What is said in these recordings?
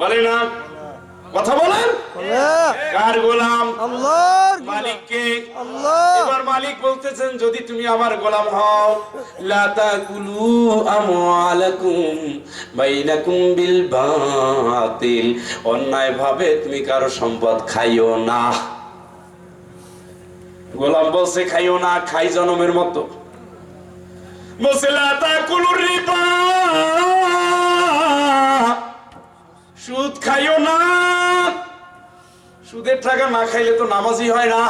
বলে না। কথা বলেন। কার গোলাম? আল্লাহর মালিককে। আল্লাহ। এবার মালিক বলতেছেন যদি তুমি আমার গোলাম হও লা তাকুলু আমওয়ালাকুম বাইনাকুম বিল বাতিল অন্যায় ভাবে তুমি কারও সম্পদ খাইও না। গোলাম বলছে খাইও না খাই জনমের মতো। বলছে লা তাকুলু খাইও না। সুদের টাকা না খাইলে তো নামাজি হয় না।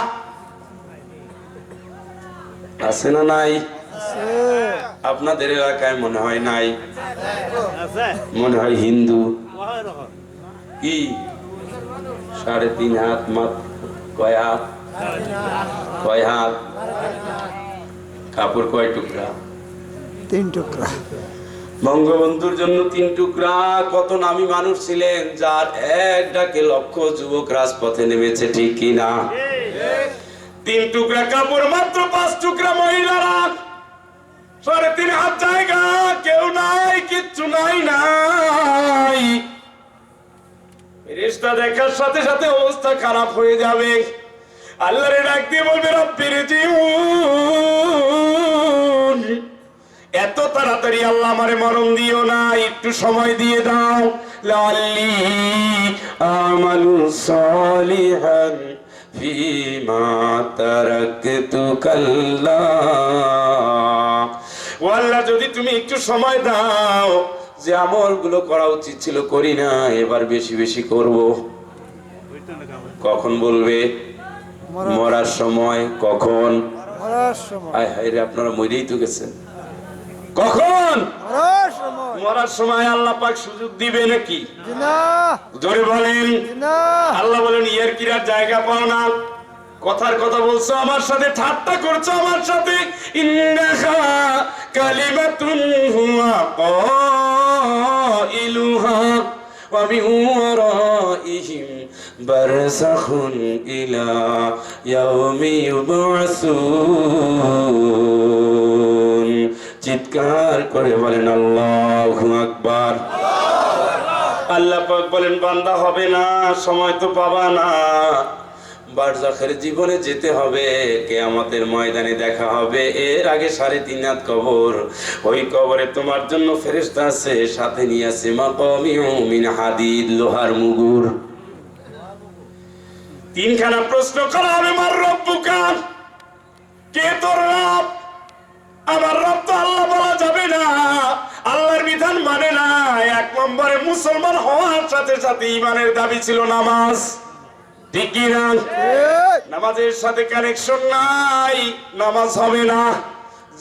আছে না নাই। আপনাদের এলাকায় মনে হয় নাই? মনে হয় হিন্দু। কি? সাড়ে তিন হাত মাত কয় হাত? কয় হাত? কাপড় কয় টুকরা? তিন টুকরা। বঙ্গবন্ধুর জন্য তিন টুকরা। কত নামী মানুষ ছিলেন, যার এক ডাকে লক্ষ যুবক রাজপথে নেমেছে, ঠিক কিনা তিন টুকরা কাপড়, মাত্র পাঁচ টুকরা মহিলারা। সাড়ে তিন হাত জায়গা, কেউ নাই, কিচ্ছু নাই নাই। রিস্তা দেখার সাথে সাথে অবস্থা খারাপ হয়ে যাবে। আল্লাহরে ডাক দিয়ে বলবে, রব্বির জীবন তাড়াতাড়ি আল্লাহ আমারে মরণ দিও না একটু সময় দিয়ে দাও। লাল্লি আমালু সালিহান ফিমা তারাকতু কাল্লা ও আল্লাহ যদি তুমি একটু সময় দাও যে আমলগুলো করা উচিত ছিল করি না এবার বেশি বেশি করব। কখন বলবে? মরার- সময় কখন? আপনারা মরেই তো গেছেন। মরার সময় মরার সময় আল্লাহ পাক সুযোগ দিবে নাকি জি না জোরে বলেন জি না আল্লাহ বলেন ইয়ার কিরার জায়গা পাও না কথার কথা বলছো আমার সাথে ঠাট্টা করছো আমার সাথে ইন্নাহা কালিমাতুন হুয়া قائلها ومن ورائهم برزخ إلى يوم يبعثون চিৎকার করে বলেন, আল্লাহু আকবার। আল্লাহ বলেন, বান্দা হবে না, সময় তো পাবা না। বারজাখের জীবনে যেতে হবে, কেয়ামতের ময়দানে দেখা হবে। এর আগে সাড়ে তিন হাত কবর। ওই কবরে তোমার জন্য ফেরেশতা আছে, সাথে নিয়ে আছে মাকামিউ মিন হাদিদ, লোহার মুগুর। তিনখানা প্রশ্ন করা হবে, মার রব্বুকা, কে তোর রব? মুসলমান হওয়ার সাথে সাথে ইমানের দাবি ছিল নামাজ। ঠিক না? নামাজের সাথে কানেকশন নাই। নামাজ হবে না।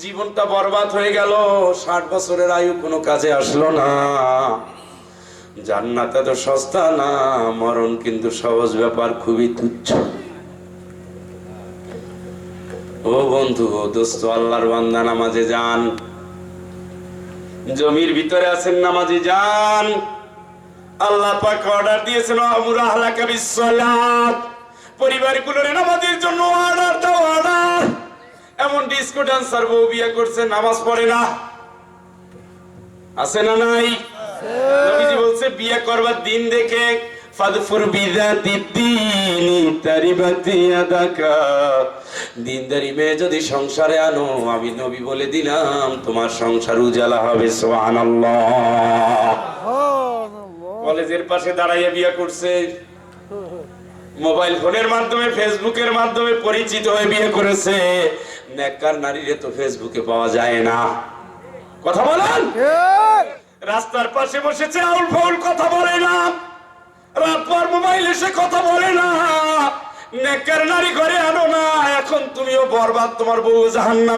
জীবনটা বরবাদ হয়ে গেল। ষাট বছরের আয়ু কোনো কাজে আসলো না। জান্নাত এত সস্তা না মরণ কিন্তু সহজ ব্যাপার খুবই তুচ্ছ। ও বন্ধু দোস্ত আল্লাহর বান্দা নামাজে যান। জমির ভিতরে আছেন নামাজি যান। আল্লাহ পাক অর্ডার দিয়েছেন আমুরা আহলাকা বিসসালাত। পরিবারগুলোর নামাজের জন্য অর্ডার দাও অর্ডার এমন ডিস্কো ডান্সার বউ বিয়ে করছে নামাজ পড়ে না। আছে না নাই? নবীজি বলছে বিয়ে করবার দিন দেখে ফাদফুর বিদাতি দিনি তারিবাতি আদাকা দিনদারি মেয়ে যদি সংসারে আনো আমি নবী বলে দিলাম তোমার সংসার উজালা হবে সুবহানাল্লাহ। সুবহানাল্লাহ। কলেজের পাশে দাঁড়াইয়ে বিয়ে করছে। মোবাইল ফোনের মাধ্যমে ফেসবুকের মাধ্যমে পরিচিত হয়ে বিয়ে করেছে। নেককার নারীরে তো ফেসবুকে পাওয়া যায় না। কথা বলেন? রাস্তার পাশে বসেছে আউল ফাউল কথা বলে না। মোবাইল সে কথা বলে না। নেকের নারী করে আনো না। এখন তুমিও বরবাদ, তোমার বউ জাহান্নাম।